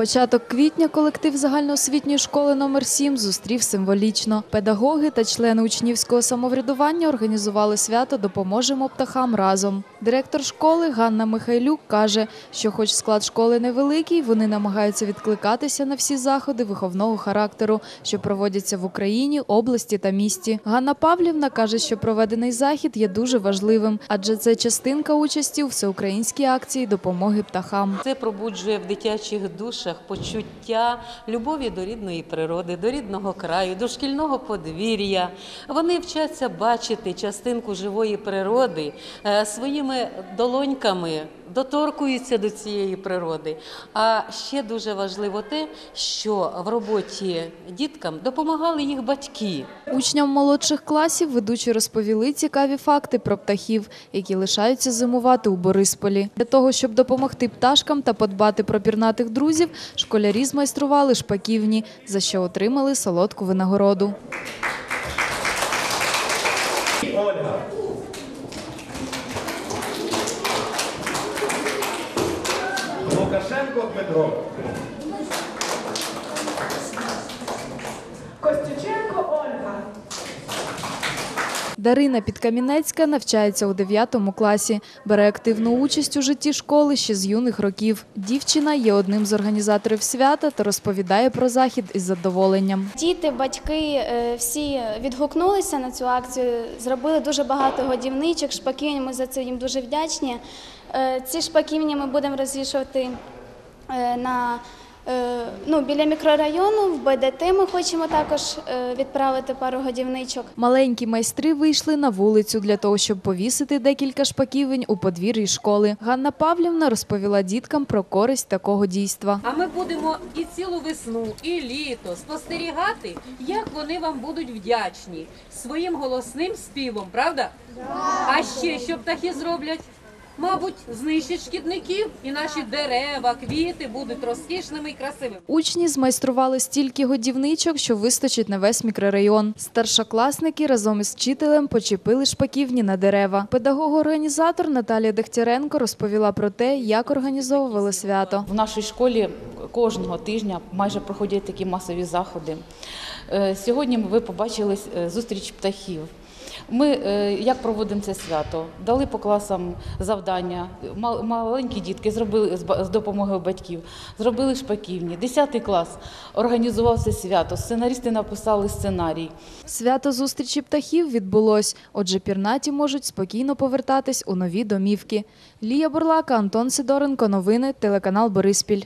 Початок квітня колектив загальноосвітньої школи номер 7 зустрів символічно. Педагоги та члени учнівського самоврядування організували свято Допоможемо птахам разом. Директор школи Ганна Михайлюк каже, що, хоч склад школи невеликий, вони намагаються відкликатися на всі заходи виховного характеру, що проводяться в Україні, області та місті. Ганна Павлівна каже, що проведений захід є дуже важливим, адже це частинка участі у всеукраїнській акції допомоги птахам. Це пробуджує в дитячих душах почуття любові до рідної природи, до рідного краю, до шкільного подвір'я. Вони вчаться бачити частинку живої природи е, своїми долоньками. Доторкуються до цієї природи. А ще дуже важливо те, що в роботі діткам допомагали їх батьки. Учням молодших класів ведучі розповіли цікаві факти про птахів, які лишаються зимувати у Борисполі. Для того, щоб допомогти пташкам та подбати про пірнатих друзів, школярі змайстрували шпаківні, за що отримали солодку винагороду. Лукашенко Дмитро. Костюченко Ольга. Дарина Підкамінецька навчається у 9 класі, бере активну участь у житті школи ще з юних років. Дівчина є одним з організаторів свята та розповідає про захід із задоволенням. Діти, батьки е, всі відгукнулися на цю акцію, зробили дуже багато годівничок, шпаківень. Ми за це їм дуже вдячні. Е, Ці шпаківні ми будемо розвішувати е, на ну, біля мікрорайону. В БДТ ми хочемо також е, відправити пару годівничок. Маленькі майстри вийшли на вулицю для того, щоб повісити декілька шпаківень у подвір'ї школи. Ганна Павлівна розповіла діткам про користь такого дійства. А ми будемо і цілу весну, і літо спостерігати, як вони вам будуть вдячні своїм голосним співом, правда? А ще що птахи зроблять? Мабуть, знищать шкідників, і наші дерева, квіти будуть розкішними і красивими. Учні змайстрували стільки годівничок, що вистачить на весь мікрорайон. Старшокласники разом із вчителем почепили шпаківні на дерева. Педагог-організатор Наталія Дегтяренко розповіла про те, як організовували свято. В нашій школі кожного тижня майже проходять такі масові заходи. Е, Сьогодні ви побачили е, зустріч птахів. Ми е, як проводимо це свято? Дали по класам завдання. Мал- Маленькі дітки зробили з допомогою батьків, зробили шпаківні. Десятий клас організував це свято. Сценарісти написали сценарій. Свято зустрічі птахів відбулось, отже, пірнаті можуть спокійно повертатись у нові домівки. Лія Бурлака, Антон Сидоренко. Новини, телеканал Бориспіль.